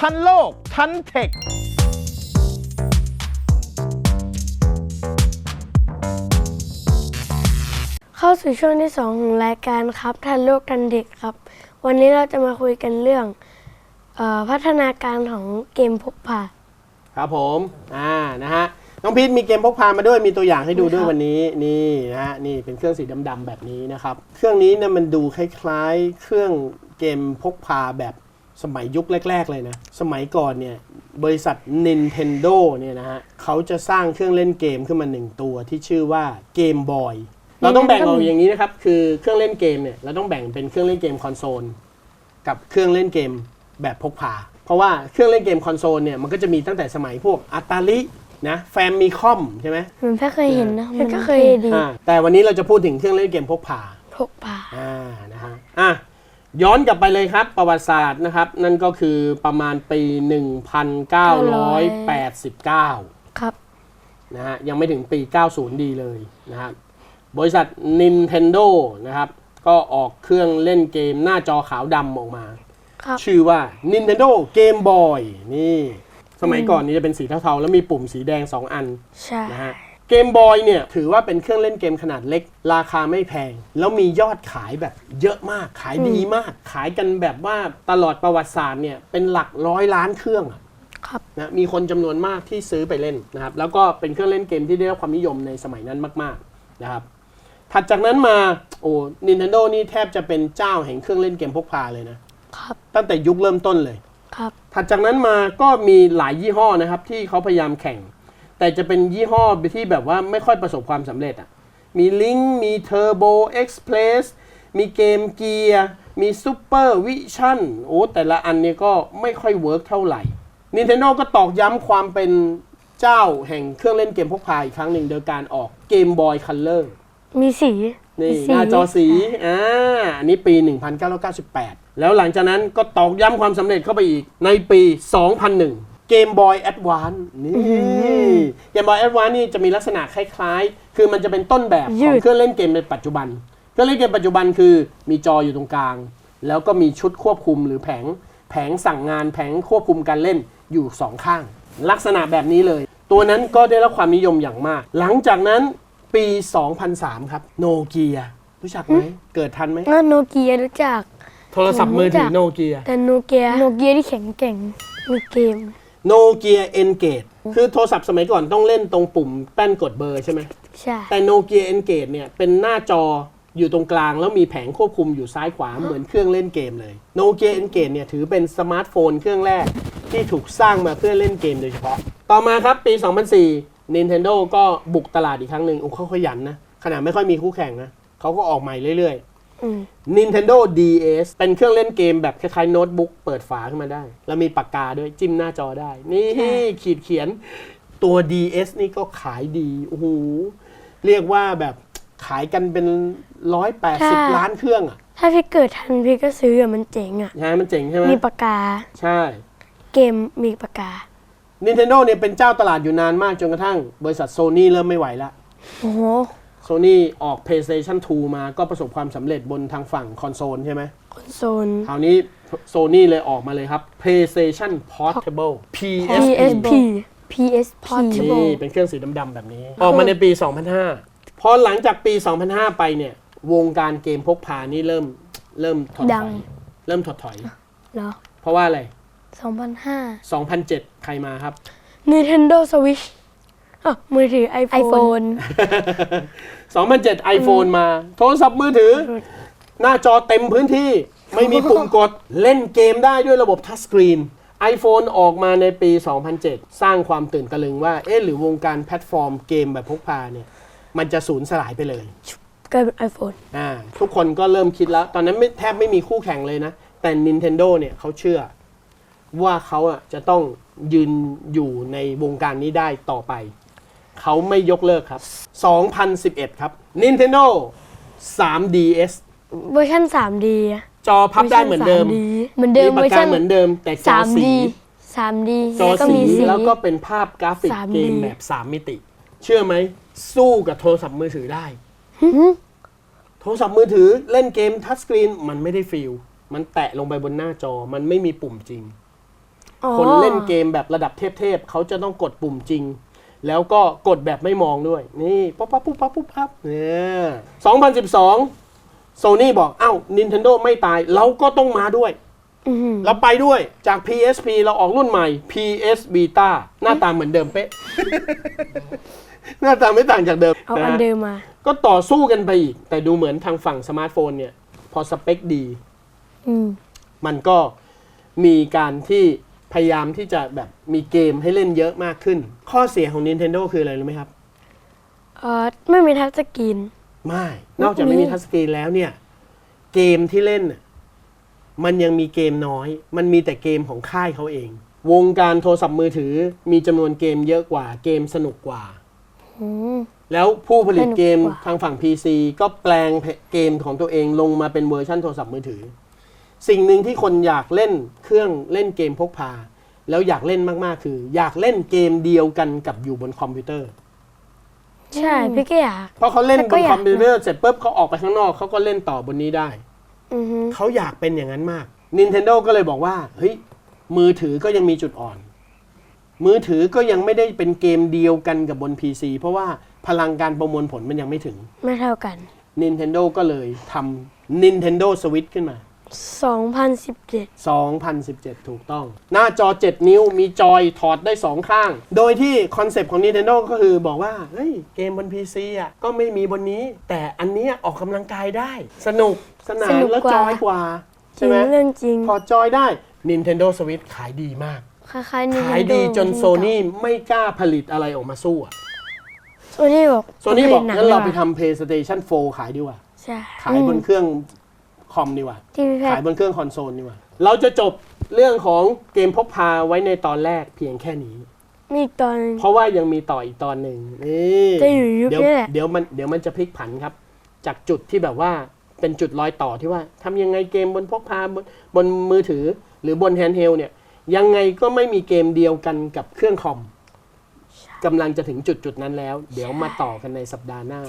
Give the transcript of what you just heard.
ทันโลก ทันเทคเข้าสู่ช่วงที่สองของรายการครับ ทันโลกทันเด็กครับ วันนี้เราจะมาคุยกันเรื่องเออพัฒนาการของเกมพกพา ครับผมอ่านะฮะน้องพีทมีเกมพกพามาด้วยมีตัวอย่างให้ดูด้วยครับวันนี้นี่นะฮะนี่เป็นเครื่องสีดำๆแบบนี้นะครับ เครื่องนี้เนี่ยมันดูคล้ายๆ เครื่องเกมพกพาแบบ สมัยยุคแรก ๆ เลยนะ สมัยก่อนเนี่ย บริษัท Nintendo เนี่ยนะฮะเขาจะสร้างเครื่องเล่นเกมขึ้นมาหนึ่งตัวที่ชื่อว่าเกมบอยเราต้องแบ่งออกอย่างนี้นะครับ คือเครื่องเล่นเกมเนี่ยเราต้องแบ่งเป็นเครื่องเล่นเกมคอนโซลกับเครื่องเล่นเกมแบบพกพา เพราะว่าเครื่องเล่นเกมคอนโซลเนี่ยมันก็จะมีตั้งแต่สมัยพวกอัตาลินะแฟมมีคอมใช่ไหมมันแค่เคยเห็นนะมันก็เคยดีอ่าแต่วันนี้เราจะพูดถึงเครื่องเล่นเกมพกพาพกพาอ่านะฮะอะ ย้อนกลับไปเลยครับประวัติศาสตร์นะครับ นั่นก็คือประมาณปี 1989 ครับนะฮะยังไม่ถึงปี 90 ดีเลยนะฮะบริษัท Nintendo นะครับ ก็ออกเครื่องเล่นเกมหน้าจอขาวดำออกมาครับชื่อว่า Nintendo Game Boy นี่ สมัยก่อนนี้จะเป็นสีเทาๆ แล้วมีปุ่มสีแดง 2 อันใช่นะฮะ เกมบอยเนี่ยถือว่าเป็นเครื่องเล่นเกมขนาดเล็ก ราคาไม่แพง แล้วมียอดขายแบบเยอะมากขายดีมาก ขายกันแบบว่าตลอดประวัติศาสตร์เนี่ยเป็นหลักร้อยล้านเครื่องอะครับนะมีคนจำนวนมากที่ซื้อไปเล่นนะครับ แล้วก็เป็นเครื่องเล่นเกมที่ได้รับความนิยมในสมัยนั้นมาก ๆนะครับ ถัดจากนั้นมาโอ้ Nintendo นี่แทบจะเป็นเจ้าแห่งเครื่องเล่นเกมพกพาเลยนะครับ ตั้งแต่ยุคเริ่มต้นเลย ครับ ถัดจากนั้นมาก็มีหลายยี่ห้อนะครับที่เขาพยายามแข่ง แต่จะเป็นยี่ห้อที่แบบว่าไม่ค่อยประสบความสำเร็จอะ มี Link มี Turbo Express มีเกมเกียร์มี Super Vision โอ้แต่ละอันเนี่ยก็ไม่ค่อยเวิร์กเท่าไหร่ Nintendo ก็ตอกย้ำความเป็นเจ้าแห่งเครื่องเล่นเกมพกพาอีกครั้งหนึ่งโดยการออก Game Boy Color มีสีนี่มีหน้าจอสีอ่าอันนี้ปี 1998 แล้วหลังจากนั้นก็ตอกย้ำความสำเร็จเข้าไปอีกในปี 2001 Game Boy Advance นี่เกมบอยแอดวานนี่จะมีลักษณะคล้ายๆ คือมันจะเป็นต้นแบบของเครื่องเล่นเกมในปัจจุบัน เครื่องเล่นเกมปัจจุบันคือมีจออยู่ตรงกลาง แล้วก็มีชุดควบคุมหรือแผง แผงสั่งงานแผงควบคุมการเล่นอยู่สองข้าง ลักษณะแบบนี้เลย ตัวนั้นก็ได้รับความนิยมอย่างมาก หลังจากนั้นปี 2003 ครับโนเกียรู้จักไหมเกิดทันไหมงั้นโนเกียรู้จัก โทรศัพท์มือถือผมรู้จักโนเกียแต่โนเกียโนเกียที่แข็งแกร่งมีเกม โนเกียเอนเกตคือโทรศัพท์สมัยก่อนต้องเล่นตรงปุ่มแป้นกดเบอร์ใช่ไหมใช่ แต่โนเกียเอนเกตเนี่ยเป็นหน้าจออยู่ตรงกลางแล้วมีแผงควบคุมอยู่ซ้ายขวาเหมือนเครื่องเล่นเกมเลยโนเกียเอนเกตเนี่ยถือเป็นสมาร์ทโฟนเครื่องแรกที่ถูกสร้างมาเพื่อเล่นเกมโดยเฉพาะ ต่อมาครับปี 2004 Nintendo ก็บุกตลาดอีกครั้งหนึ่งโอ้เขาขยันนะ ขนาดไม่ค่อยมีคู่แข่งนะเขาก็ออกใหม่เรื่อยๆอืม Nintendo DS เป็นเครื่องเล่นเกมแบบคล้ายๆโน้ตบุ๊กเปิดฝาขึ้นมาได้ แล้วมีปากกาด้วยจิ้มหน้าจอได้ นี่ขีดเขียนตัว DS นี่ก็ขายดี โอ้โห เรียกว่าแบบขายกันเป็น180ล้านเครื่องอะ ถ้าพี่เกิดทันพี่ก็ซื้ออะมันเจ๋งอะ ใช่ไหมมันเจ๋งใช่ไหมมีปากกา ใช่ เกมมีปากกา Nintendo เนี่ยเป็นเจ้าตลาดอยู่นานมากจนกระทั่ง บริษัทโซ n y เริ่มไม่ไหวละโอ้โห โซ n y ออก PlayStation 2 มาก็ประสบความสำเร็จบนทางฝั่งคอนโซลใช่ไหมคอนโซล คราวนี้โซ n y เลยออกมาเลยครับ PlayStation Portable PSP PSP PSP นี่เป็นเครื่องสีดำๆแบบนี้ ออกมาในปี 2005 พอหลังจากปี 2005 ไปเนี่ย วงการเกมพกพานี่เริ่มเริ่มถดดัถง อย เริ่มถดถอย เหรอเพราะว่าอะไร 2005 2007 ใครมาครับ Nintendo Switch อะมือถือ iPhone, iPhone 2007 iPhone มา โทรศัพท์มือถือ หน้าจอเต็มพื้นที่ไม่มีปุ่มกดเล่นเกมได้ด้วยระบบทัชสกรีน iPhone ออกมาในปี 2007 สร้างความตื่นตะลึงว่า เอ๊ะ หรือวงการแพลตฟอร์มเกมแบบพกพาเนี่ย มันจะสูญสลายไปเลยกลายเป็น iPhone อ่าทุกคนก็เริ่มคิดแล้ว ตอนนั้นไม่แทบไม่มีคู่แข่งเลยนะ แต่ Nintendo เนี่ยเขาเชื่อ ว่าเขาอะจะต้องยืนอยู่ในวงการนี้ได้ต่อไป เขาไม่ยกเลิกครับ 2011 ครับ Nintendo 3DS เวอร์ชัน 3D อะจอพับได้เหมือนเดิมเหมือนเดิมปาเวอกร์กาชันเหมือนเดิม แต่จอสี 3D 3D จอแล้วก็สีมีสี แล้วก็เป็นภาพกราฟิก 3D เกมแบบ 3 มิติ เชื่อไหม สู้กับโทรศัพท์มือถือได้ โทรศัพท์มือถือเล่นเกมทัชสกรีนมันไม่ได้ฟีลมันแตะลงไปบนหน้าจอมันไม่มีปุ่มจริงอ๋อคนเล่นเกมแบบระดับเทพๆเขาจะต้องกดปุ่มจริง แล้วก็กดแบบไม่มองด้วย นี่ป๊อปป๊อปปุ๊บปั๊บปุ๊บปั๊บเนี่ย2012โซนี่บอกเอ้า Nintendo ไม่ตาย เราก็ต้องมาด้วยอือหือเราไปด้วยจาก PSP เราออกรุ่นใหม่ PS Vita หน้าตาเหมือนเดิมเป๊ะ หน้าตาไม่ต่างจากเดิมเอานะอันฮะเดิมมา ก็ต่อสู้กันไปอีก แต่ดูเหมือนทางฝั่งสมาร์ทโฟนเนี่ย พอสเปคดี อืม มันก็มีการที่ พยายามที่จะแบบมีเกมให้เล่นเยอะมากขึ้น ข้อเสียของ Nintendo คืออะไรรู้ไหมครับ เออไม่มีทัชสกรีน ไม่ นอกจากไม่มีมีทัชสกรีนแล้วเนี่ย เกมที่เล่นน่ะมันยังมีเกมน้อย มันมีแต่เกมของค่ายเขาเอง วงการโทรศัพท์มือถือมีจำนวนเกมเยอะกว่า เกมสนุกกว่า อืม แล้วผู้ผลิตเกมสนุกกว่า ทางฝั่ง PC ก็แปลงเกมของตัวเองลงมาเป็นเวอร์ชันโทรศัพท์มือถือ สิ่งหนึ่งที่คนอยากเล่นเครื่องเล่นเกมพกพา แล้วอยากเล่นมากๆ คือ อยากเล่นเกมเดียวกันกับอยู่บนคอมพิวเตอร์ ใช่พี่ก็อยาก เพราะเขาเล่นแต่บก็นอยาก คอมพิวเตอร์เสร็จปุ๊บเขาออกไปข้างนอกเขาก็เล่นต่อบนนี้ได้ อือหือเขาอยากเป็นอย่างนั้นมาก Nintendo ก็เลยบอกว่าเฮ้ยมือถือก็ยังมีจุดอ่อน มือถือก็ยังไม่ได้เป็นเกมเดียวกันกับบน PC เพราะว่าพลังการประมวลผลมันยังไม่ถึง ไม่เท่ากัน Nintendo ก็เลยทำ Nintendo Switch ขึ้นมา 2017 2017 ถูกต้อง หน้าจอ 7 นิ้วมีจอยถอดได้ 2 ข้าง โดยที่คอนเซปต์ของ Nintendo ก็คือบอกว่า เฮ้ย เกมบน PC อะก็ไม่มีบนนี้ แต่อันเนี้ยออกกำลังกายได้ สนุกสนาสนนุกและกว่าจอยกว่าจริใช่งไหมเรื่องจริง ถอดจอยได้ Nintendo Switch ขายดีมาก คล้ายๆ Nintendo ขายดีจนที่โซนี่ไม่กล้าผลิตอะไรออกมาสู้อะโซนี่บอกโซนี่บอกผลิตหงั้นเราไปดีกว่ทำ PlayStation 4 ขายดีกว่า ใช่ ขายบนเครื่อง คอมดีกว่าที่พี่แพทขายย์บนเครื่องคอนโซลดีกว่า เราจะจบเรื่องของเกมพกพาไว้ในตอนแรกเพียงแค่นี้ มีอีกตอนหนึ่ง เพราะว่ายังมีต่ออีกตอนหนึ่งนี่จะอยู่ยุคเดี๋ยวนี้แหละ เดี๋ยวมันเดี๋ยวมันจะพลิกผันครับ จากจุดที่แบบว่าเป็นจุดรอยต่อที่ว่าทำยังไงเกมบนพกพาบนบนมือถือ หรือบนแฮนด์เฮลเนี่ย ยังไงก็ไม่มีเกมเดียวกันกับเครื่องคอมกำลังจะถึงจุดจุดๆนั้นแล้ว เดี๋ยวมาต่อกันในสัปดาห์หน้า